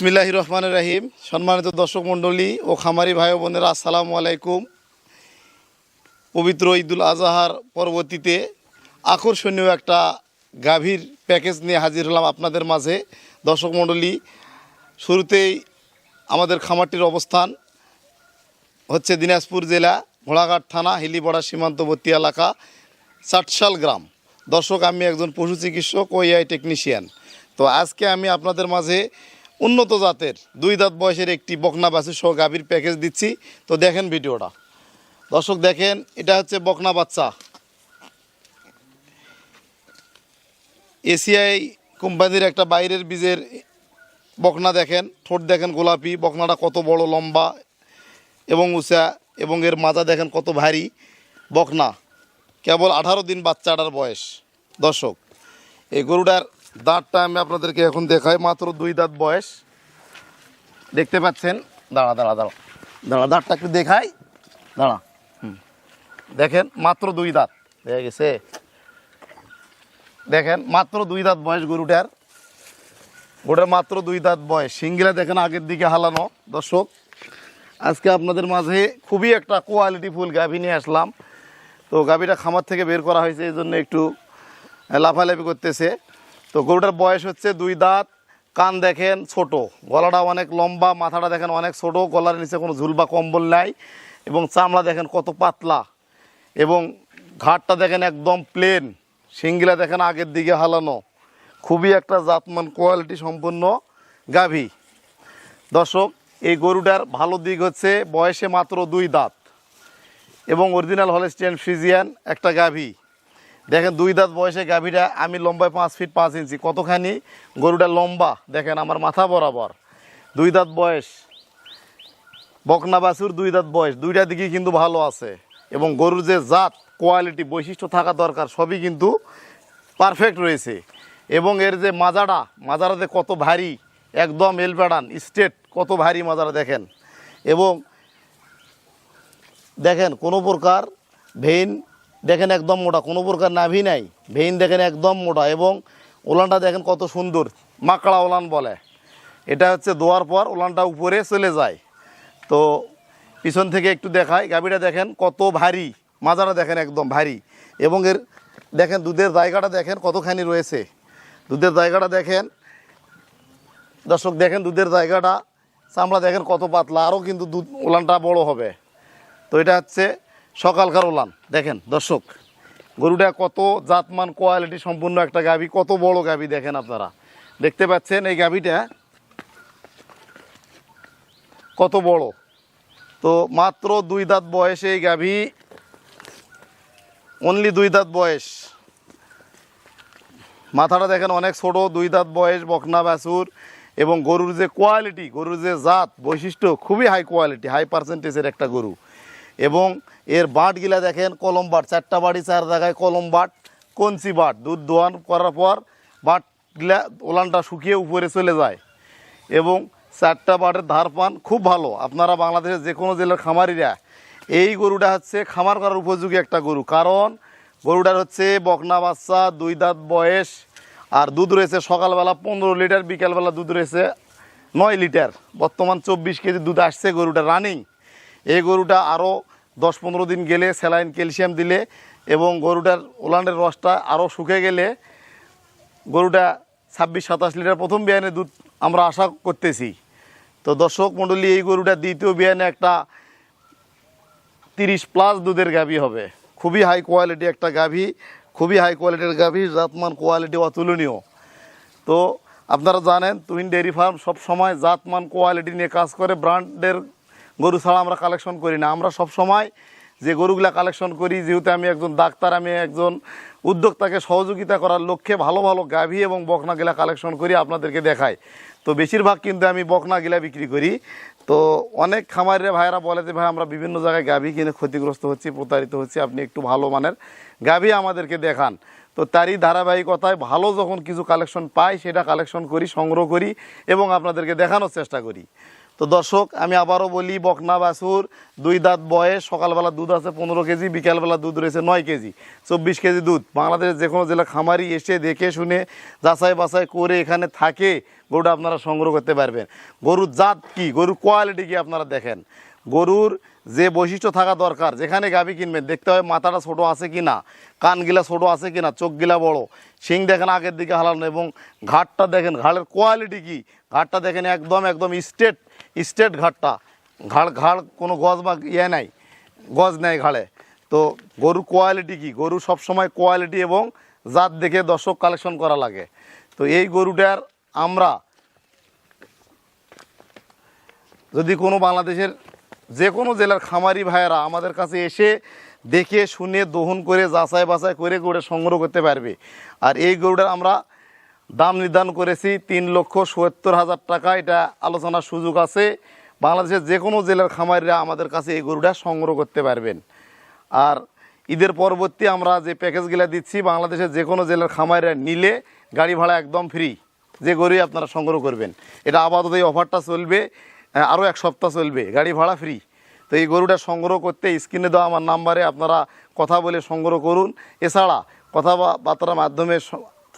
বিসমিল্লাহ রহমান রাহিম। সম্মানিত দর্শক মণ্ডলী ও খামারি ভাই বোনেরা, আসসালামু আলাইকুম। পবিত্র ঈদুল আজহার পরবর্তীতে আকর্ষণীয় একটা গাভীর প্যাকেজ নিয়ে হাজির হলাম আপনাদের মাঝে। দর্শক মণ্ডলী, শুরুতেই আমাদের খামারটির অবস্থান হচ্ছে দিনাজপুর জেলা ঘোড়াঘাট থানা হিলিবড়া সীমান্তবর্তী এলাকা, চাটশাল গ্রাম। দর্শক, আমি একজন পশু চিকিৎসক ও এআই টেকনিশিয়ান। তো আজকে আমি আপনাদের মাঝে উন্নত জাতের, দুই দাঁত বয়সের একটি বকনা বাছুর সহ গাভীর প্যাকেজ দিচ্ছি। তো দেখেন ভিডিওটা। দর্শক, দেখেন, এটা হচ্ছে বকনা বাচ্চা। এসিআই কোম্পানির একটা বাইরের বীজের বকনা দেখেন, ঠোঁট দেখেন গোলাপি, বকনাটা কত বড়, লম্বা এবং উঁচা এবং এর মাজা দেখেন কত ভারী, বকনা। কেবল আঠারো দিন বাচ্চাটার বয়স। দর্শক, এই গরুটার দাঁতটা আমি আপনাদেরকে এখন দেখাই, মাত্র দুই দাঁত বয়স। দেখতে পাচ্ছেন? দাঁড়া দাঁড়া দাঁড়া। দাঁড়া, দাঁতটা একটু দেখাই। দাঁড়া দেখেন, মাত্র দুই দাঁত। দেখা গেছে। দেখেন, মাত্র দুই দাঁত বয়স গরুটার। গরুটার মাত্র দুই দাঁত বয়স। সিঙ্গিলা দেখেন আগের দিকে হালানো। দর্শক আজকে আপনাদের মাঝে খুবই একটা কোয়ালিটি ফুল গাভী নিয়ে আসলাম। তো গাভীটা খামার থেকে বের করা হয়েছে, এই জন্য একটু লাফালাফি করতেছে। তো গরুটার বয়স হচ্ছে দুই দাঁত, কান দেখেন ছোট। গলাটা অনেক লম্বা, মাথাটা দেখেন অনেক ছোট, গলার নিচে কোনো ঝুল বা কম্বল নাই এবং চামড়া দেখেন কত পাতলা এবং ঘাটটা দেখেন একদম প্লেন সিঙ্গিলা দেখেন আগের দিকে হালানো। খুবই একটা জাতমান কোয়ালিটি সম্পন্ন গাভী। দর্শক এই গরুটার ভালো দিক হচ্ছে বয়সে মাত্র দুই দাঁত এবং অরিজিনাল হলেস্টিয়ান ফ্রিজিয়ান একটা গাভী। দেখেন দুই দাঁত বয়সে গাভীটা, আমি লম্বায় পাঁচ ফিট পাঁচ ইঞ্চি, কতখানি? গরুটা লম্বা, দেখেন আমার মাথা বরাবর। দুই দাঁত বয়স। বকনা বাছুর দুই দাঁত বয়স, দুইটা দিকেই কিন্তু ভালো আছে। এবং গরুর যে জাত কোয়ালিটি বৈশিষ্ট্য থাকা দরকার, সবই কিন্তু পারফেক্ট রয়েছে। এবং এর যে মাজাটা মাজারাতে কত ভারী একদম এলবেড়ান, স্টেট, কত ভারী মাজারা দেখেন। এবং দেখেন, কোনো প্রকার ভেইন দেখেন একদম মোটা, কোনো প্রকার নাভি নাই। ভেইন দেখেন একদম মোটা এবং ওলানটা দেখেন কত সুন্দর, মাকড়া ওলান বলে। এটা হচ্ছে দোয়ার পর ওলানটা উপরে চলে যায়। তো পিছন থেকে একটু দেখায় গাভীটা দেখেন কত ভারী, মাজারা দেখেন একদম ভারী। এবং এর দেখেন দুধের জায়গাটা দেখেন কতখানি রয়েছে। দুধের জায়গাটা দেখেন দর্শক, দেখেন দুধের জায়গাটা। চামড়া দেখেন কত পাতলা, আরও কিন্তু দুধ ওলানটা বড় হবে। তো এটা হচ্ছে সকালকার উলান। দেখেন, দর্শক, গরুটা কত জাতমান, কোয়ালিটি সম্পূর্ণ একটা গাভী কত বড় গাভী দেখেন আপনারা। দেখতে পাচ্ছেন এই গাভীটা কত বড়। তো মাত্র দুই দাঁত বয়সে এই গাভী অনলি দুই দাঁত বয়স। মাথাটা দেখেন অনেক ছোট, দুই দাঁত বয়স, বকনা বাছুর। এবং গরুর যে কোয়ালিটি গরুর যে জাত, বৈশিষ্ট্য খুবই হাই কোয়ালিটি হাই পার্সেন্টেজের একটা গরু। এবং এর বাঁটগুলা দেখেন, কলম বাট, চারটা বাড়ি, চার জায়গায় কলম বাট, কঞ্চি বাট, দুধ দোয়ান করার পর বাটগুলা ওলানটা শুকিয়ে উপরে চলে যায়। এবং চারটা বাটের ধার পান খুব ভালো। আপনারা বাংলাদেশের যে কোনো জেলার খামারিরা এই গরুটা হচ্ছে খামার করার উপযোগী একটা গরু। কারণ গরুটার হচ্ছে বকনা বাচ্চা, দুই দাঁত বয়স আর দুধ রয়েছে সকালবেলা পনেরো লিটার, বিকালবেলা দুধ রয়েছে নয় লিটার। বর্তমান চব্বিশ কেজি দুধ আসছে, গরুটা রানিং এই গরুটা আরও দশ পনেরো দিন গেলে স্যালাইন ক্যালসিয়াম দিলে এবং গরুটার ওলানের রসটা আরও শুকে গেলে গরুটা ছাব্বিশ, সাতাশ লিটার প্রথম বিয়ানে দুধ আমরা আশা করতেছি। তো দর্শক মণ্ডলী, এই গরুটা দ্বিতীয় বিয়ানে একটা তিরিশ প্লাস দুধের গাভী হবে। খুবই হাই কোয়ালিটি একটা গাভী। খুবই হাই কোয়ালিটির গাভী, জাতমান কোয়ালিটি অতুলনীয় তো আপনারা জানেন তুহিন ডেয়ারি ফার্ম সব সময় জাতমান কোয়ালিটি নিয়ে কাজ করে ব্র্যান্ডের গরু ছাড়া আমরা কালেকশন করি না। আমরা সব সময় যে গরুগুলা কালেকশন করি, যেহেতু আমি একজন ডাক্তার, আমি একজন উদ্যোক্তাকে সহযোগিতা করার লক্ষ্যে ভালো ভালো গাভী এবং বকনাগিলা কালেকশন করি, আপনাদেরকে দেখাই। তো বেশিরভাগ কিন্তু আমি বকনাগিলা বিক্রি করি। তো অনেক খামারের ভাইয়েরা বলে যে, ভাই, আমরা বিভিন্ন জায়গায় গাভী কিনে ক্ষতিগ্রস্ত হচ্ছি, প্রতারিত হচ্ছি, আপনি একটু ভালো মানের গাভী আমাদেরকে দেখান। তো তারই ধারাবাহিকতায় ভালো যখন কিছু কালেকশন পাই, সেটা কালেকশন করি, সংগ্রহ করি এবং আপনাদেরকে দেখানোর চেষ্টা করি। তো দর্শক, আমি আবারও বলি, বকনা বাছুর, দুই দাঁত বয়স, সকালবেলা দুধ আছে পনেরো কেজি, বিকালবেলা দুধ রয়েছে নয় কেজি, চব্বিশ কেজি দুধ। বাংলাদেশের যে কোনো জেলা খামারি এসে দেখে শুনে, যাচাই বাছাই করে এখানে থাকে, গরুটা আপনারা সংগ্রহ করতে পারবেন। গরুর জাত কি? গরুর কোয়ালিটি কি আপনারা দেখেন? গরুর যে বৈশিষ্ট্য থাকা দরকার, যেখানে গাভী কিনবেন, দেখতে হবে মাথাটা ছোটো আছে কি না কানগিলা ছোটো আছে কি না চোখগিলা বড়, শিং দেখেন আগের দিকে হালানো, এবং ঘাটটা দেখেন, ঘাড়ের কোয়ালিটি কি? ঘাটটা দেখেন একদম একদম স্টেট স্টেট ঘাটটা। ঘাড় ঘাড় কোনো গজ বা ইয়ে নাই, গজ নেয় ঘাড়ে। তো গরুর কোয়ালিটি কি? গরু সবসময় কোয়ালিটি এবং জাত দেখে দর্শক কালেকশন করা লাগে। তো এই গরুটার আমরা যদি কোনো বাংলাদেশের যে কোনো জেলার খামারি ভাইয়েরা আমাদের কাছে এসে দেখে, শুনে, দহন করে যাচাই বাছাই করে গরুটা সংগ্রহ করতে পারবে। আর এই গরুটার আমরা দাম নির্ধারণ করেছি তিন লক্ষ সত্তর হাজার টাকা। এটা আলোচনার সুযোগ আছে। বাংলাদেশের যে কোনো জেলার খামারিরা আমাদের কাছে এই গরুটা সংগ্রহ করতে পারবেন। আর ঈদের পরবর্তী আমরা যে প্যাকেজগুলো দিচ্ছি, বাংলাদেশের যে কোনো জেলার খামারিরা নিলে গাড়ি ভাড়া একদম ফ্রি যে গরুই আপনারা সংগ্রহ করবেন। এটা আপাতত এই অফারটা চলবে আরও এক সপ্তাহ চলবে। গাড়ি ভাড়া ফ্রি তো এই গরুটা সংগ্রহ করতে স্ক্রিনে দেওয়া আমার নাম্বারে আপনারা কথা বলে সংগ্রহ করুন। এছাড়া কথাবার্তার মাধ্যমে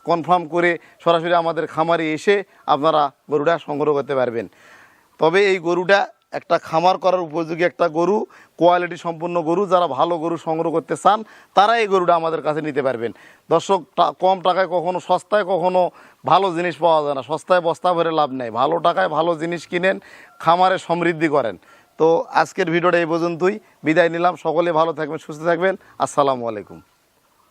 কনফার্ম করে সরাসরি আমাদের খামারে এসে আপনারা গরুটা সংগ্রহ করতে পারবেন। তবে এই গরুটা একটা খামার করার উপযোগী একটা গরু, কোয়ালিটি সম্পন্ন গরু, যারা ভালো গরু সংগ্রহ করতে চান, তারা এই গরুটা আমাদের কাছে নিতে পারবেন। দর্শক কম টাকায় কখনো সস্তায় কখনো ভালো জিনিস পাওয়া যায় না। সস্তায় বস্তা ভরে লাভ নেই। ভালো টাকায় ভালো জিনিস কিনেন, খামারে সমৃদ্ধি করেন। তো আজকের ভিডিওটা এই পর্যন্তই। বিদায় নিলাম। সকলে ভালো থাকবেন, সুস্থ থাকবেন। আসসালামু আলাইকুম।